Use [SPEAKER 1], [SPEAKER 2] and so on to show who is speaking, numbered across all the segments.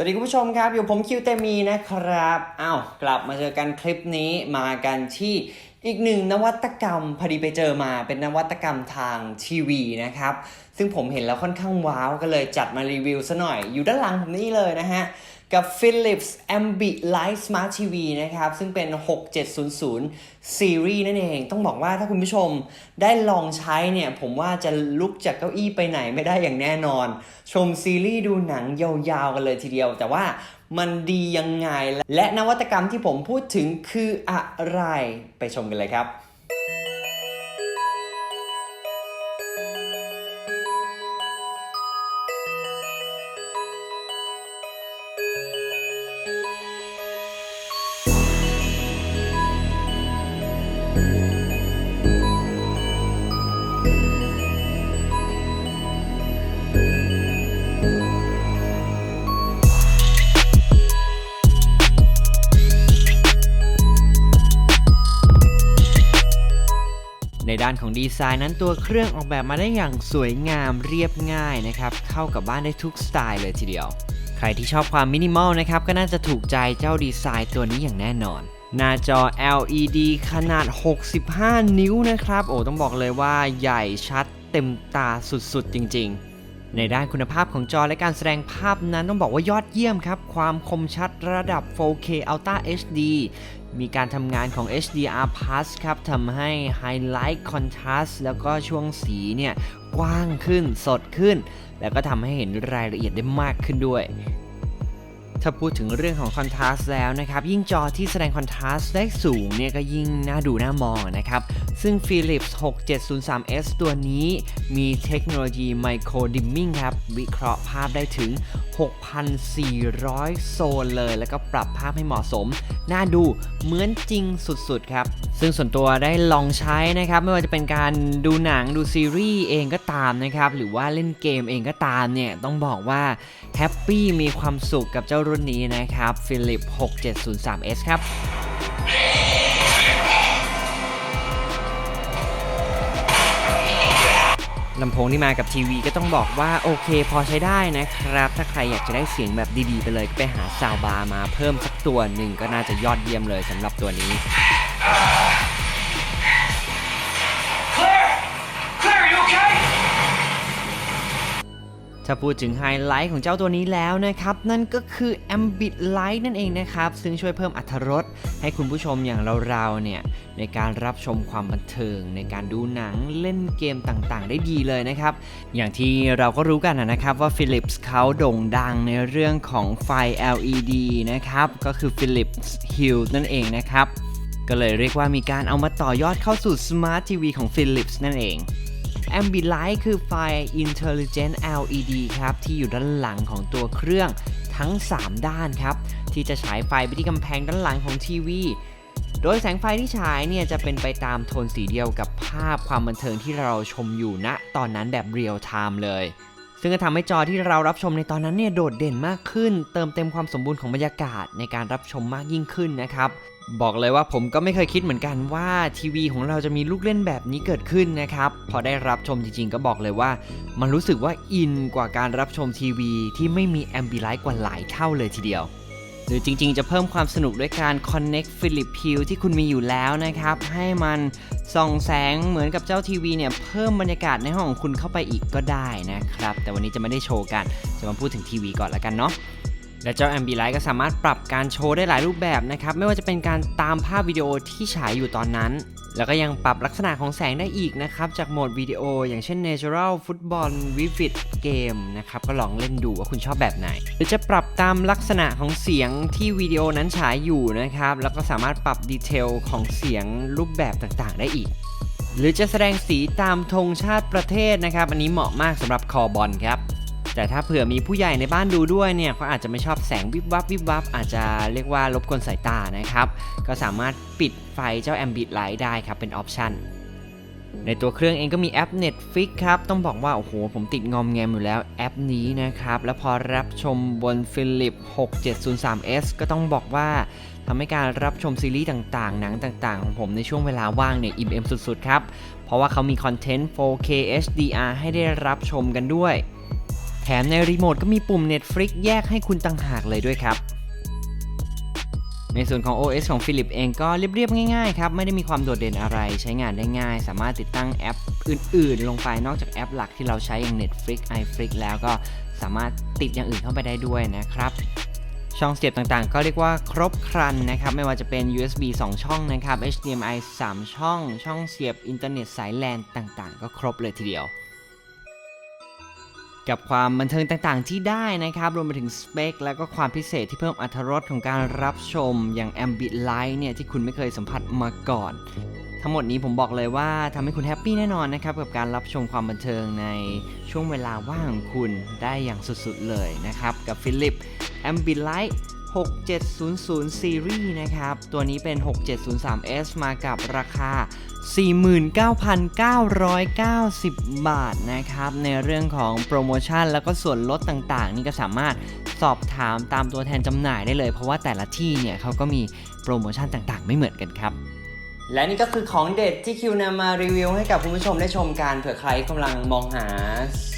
[SPEAKER 1] สวัสดีคุณผู้ชมครับอยู่ผมคิวเตมีนะครับอ้าวกลับมาเจอกันคลิปนี้มากันที่อีกหนึ่งนวัตกรรมพอดีไปเจอมาเป็นนวัตกรรมทางทีวีนะครับ ซึ่งผมเห็นแล้วค่อนข้างว้าวก็เลยจัดมารีวิวซะหน่อย อยู่ด้านหลังผมนี่เลยนะฮะ กับ Philips Ambilight Smart TV นะครับ ซึ่งเป็น 6700 Series นั่นเอง ต้องบอกว่าถ้าคุณผู้ชมได้ลองใช้เนี่ย ผมว่าจะลุกจากเก้าอี้ไปไหนไม่ได้อย่างแน่นอน ชมซีรีส์ดูหนังยาวๆกันเลยทีเดียว แต่ว่ามันดียังไง และนวัตกรรมที่ผมพูดถึงคืออะไร ไปชมกันเลยครับ ในด้านของดีไซน์นั้นตัวเครื่องออกแบบมาได้อย่างสวยงามเรียบง่ายนะครับ เข้ากับบ้านได้ทุกสไตล์เลยทีเดียว ใครที่ชอบความมินิมอลนะครับ ก็น่าจะถูกใจเจ้าดีไซน์ตัวนี้อย่างแน่นอน หน้าจอ LED ขนาด 65 นิ้วนะครับ โอ้ ต้องบอกเลยว่าใหญ่ชัดเต็มตาสุดๆ จริง ๆ ในด้านคุณภาพของจอและการแสดงภาพนั้นต้องบอกว่ายอดเยี่ยมครับ ความคมชัดระดับ 4K Ultra HD มีการทำงานของ HDR Plus ครับทำให้ Highlight Contrast แล้วก็ช่วงสีเนี่ย กว้างขึ้นสดขึ้น แล้วก็ทำให้เห็นรายละเอียดได้มากขึ้นด้วย ถ้าพูดถึงเรื่องของคอนทราสต์แล้วนะครับ ยิ่งจอที่แสดงคอนทราสต์ได้สูงเนี่ยก็ยิ่งน่าดูน่ามองนะครับ ซึ่ง Philips 6703S ตัวนี้มีเทคโนโลยี Micro Dimming ครับ วิเคราะห์ภาพได้ถึง 6,400 โซนเลย แล้วก็ปรับภาพให้เหมาะสม น่าดูเหมือนจริงสุดๆ ครับ ซึ่งส่วนตัวได้ลองใช้นะครับ ไม่ว่าจะเป็นการดูหนังดูซีรีส์เองก็ตามนะครับ หรือว่าเล่นเกมเองก็ตามเนี่ย ต้องบอกว่าแฮปปี้มีความสุขกับเจ้ารุ่นนี้นะครับ Philips 6703S ครับ ลำโพงที่มากับทีวีก็ต้องบอกว่าโอเคพอใช้ได้นะครับ ถ้าใครอยากจะได้เสียงแบบดีๆ ไปเลยก็ไปหาซาวบาร์มาเพิ่มสักตัวหนึ่งก็น่าจะยอดเยี่ยมเลยสำหรับตัวนี้ ถ้าพูดถึงไฮไลท์ของเจ้าตัวนี้แล้วนะครับ นั่นก็คือ Ambit Light นั่นเองนะครับ ซึ่งช่วยเพิ่มอรรถรสให้คุณผู้ชมอย่างเราๆเนี่ย ในการรับชมความบันเทิง ในการดูหนังเล่นเกมต่างๆ ได้ดีเลยนะครับ อย่างที่เราก็รู้กันนะครับว่า Philips เขาโด่งดังในเรื่องของไฟ LED นะครับ ก็คือ Philips Hue นั่นเองนะครับ ก็เลยเรียกว่ามีการเอามาต่อยอดเข้าสู่ Smart TV ของ Philips นั่นเอง Ambilight คือไฟ Intelligent LED ครับ ที่อยู่ด้านหลังของตัวเครื่องทั้ง 3 ด้านครับ ที่จะฉายไฟไปที่กำแพงด้านหลังของทีวี โดยแสงไฟที่ฉายเนี่ยจะเป็นไปตามโทนสีเดียวกับภาพความบันเทิงที่เราชมอยู่ณตอนนั้นแบบเรียลไทม์เลยซึ่งก็ทำให้จอที่เรารับชมในตอนนั้นเนี่ยโดดเด่นมากขึ้น เติมเต็มความสมบูรณ์ของบรรยากาศในการรับชมมากยิ่งขึ้นนะครับ บอกเลยว่าผมก็ไม่เคยคิดเหมือนกันว่าทีวีของเราจะมีลูกเล่นแบบนี้เกิดขึ้นนะครับ พอได้รับชมจริงๆ ก็บอกเลยว่า มันรู้สึกว่าอินกว่าการรับชมทีวี ที่ไม่มีแอมบิไลท์กว่าหลายเท่าเลยทีเดียวหรือจริงๆ จะเพิ่มความสนุกด้วยการ Connect Philip Hue ที่คุณมีอยู่แล้วนะครับ ให้มันส่องแสงเหมือนกับเจ้าทีวีเนี่ย เพิ่มบรรยากาศในห้องของคุณเข้าไปอีกก็ได้นะครับ แต่วันนี้จะไม่ได้โชว์กัน จะมาพูดถึงทีวีก่อนละกันเนาะ และเจ้า Ambilight ก็สามารถปรับการโชว์ได้หลายรูปแบบนะครับ ไม่ว่าจะเป็นการตามภาพวิดีโอที่ฉายอยู่ตอนนั้น แล้วก็ยังปรับลักษณะของแสงได้อีกนะครับ จากโหมดวิดีโอ อย่างเช่น Natural Football Vivid Game นะครับ ก็ลองเล่นดูว่าคุณชอบแบบไหน หรือจะปรับตามลักษณะของเสียงที่วิดีโอนั้นฉายอยู่นะครับ แล้วก็สามารถปรับดีเทลของเสียงรูปแบบต่างๆ ได้อีก หรือจะแสดงสีตามธงชาติประเทศนะครับ อันนี้เหมาะมากสำหรับคอบอลครับ แต่ถ้าเผื่อมีผู้ใหญ่ในบ้านดูด้วยเนี่ยเขาอาจจะไม่ชอบแสงวิบวับวิบวับอาจจะเรียกว่ารบกวนสายตานะครับ ก็สามารถปิดไฟเจ้า Ambient Light ได้ครับเป็นออปชันในตัวเครื่องเองก็มีแอป Netflix ครับ ต้องบอกว่า โอ้โห ผมติดงอมแงมอยู่แล้วแอปนี้นะครับ แล้วพอรับชมบน Philips 6703S ก็ต้องบอกว่าทำให้การรับชมซีรีส์ต่างๆ หนังต่างๆ ของผมในช่วงเวลาว่างเนี่ย อิ่มเอมสุดๆ ครับ เพราะว่าเขามีคอนเทนต์ 4K HDR ให้ได้รับชมกันด้วย ถมในรีโมทก็มีปุ่ม Netflix แยกให้คุณต่างหากเลยด้วยครับ ในส่วนของ OS ของ Philips เองก็เรียบๆง่ายๆครับ ไม่ได้มีความโดดเด่นอะไร ใช้งานได้ง่าย สามารถติดตั้งแอปอื่นๆ ลงไปนอกจากแอปหลักที่เราใช้อย่าง Netflix iFlix แล้วก็สามารถติดอย่างอื่นเข้าไปได้ด้วยนะครับช่องเสียบต่างๆ ก็เรียกว่าครบครันนะครับ ไม่ว่าจะเป็น USB 2 ช่องนะครับ HDMI 3 ช่อง ช่องเสียบอินเทอร์เน็ตสายแลนต่างๆ ก็ครบเลยทีเดียว กับความบันเทิงต่างๆ ที่ได้นะครับ รวมไปถึงสเปค และก็ความพิเศษที่เพิ่มอรรถรสของการรับชมอย่าง Ambilight เนี่ยที่คุณไม่เคยสัมผัสมาก่อน ทั้งหมดนี้ผมบอกเลยว่าทำให้คุณแฮปปี้แน่นอนนะครับ กับการรับชมความบันเทิงในช่วงเวลาว่างของคุณได้อย่างสุดๆเลยนะครับ กับฟิลิป Ambilight 6700 Series นะครับ ตัวนี้เป็น 6703S มากับราคา 49,990 บาทนะครับ ในเรื่องของโปรโมชั่นแล้วก็ส่วนลดต่างๆ นี่ก็สามารถสอบถามตามตัวแทนจำหน่ายได้เลย เพราะว่าแต่ละที่เนี่ยเขาก็มีโปรโมชั่นต่างๆ ไม่เหมือนกันครับ และนี่ก็คือของเด็ดที่คิวนำมารีวิวให้กับคุณผู้ชมได้ชมกันเผื่อใครกำลังมองหา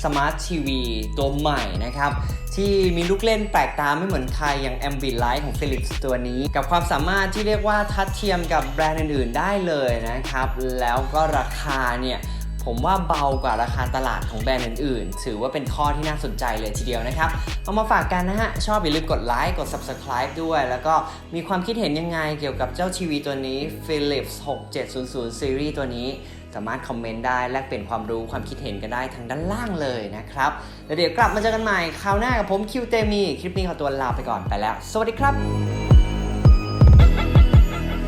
[SPEAKER 1] สมาร์ททีวีตัวใหม่นะครับที่มีลูกเล่นแปลกตาไม่เหมือนใครอย่าง Ambient Light ของ Philips ตัวนี้ กับความสามารถที่เรียกว่าทัดเทียมกับแบรนด์อื่น ๆ ได้เลยนะครับ แล้วก็ราคาเนี่ย ผมว่าเบากว่าราคาตลาดของแบรนด์อื่นๆ ถือว่าเป็นข้อที่น่าสนใจเลยทีเดียวนะครับ เอามาฝากกันนะฮะ ชอบอย่าลืมกดไลค์ กด Subscribe ด้วย แล้วก็มีความคิดเห็นยังไงเกี่ยวกับเจ้าทีวีตัวนี้ Philips 6700 Series ตัวนี้ สามารถคอมเมนต์ได้ แลกเปลี่ยนความรู้ความคิดเห็นกันได้ทางด้านล่างเลยนะครับแล้วเดี๋ยวกลับมาเจอกันใหม่คราวหน้ากับผมคิวเตมี คลิปนี้ขอตัวลาไปก่อนไปแล้ว สวัสดีครับ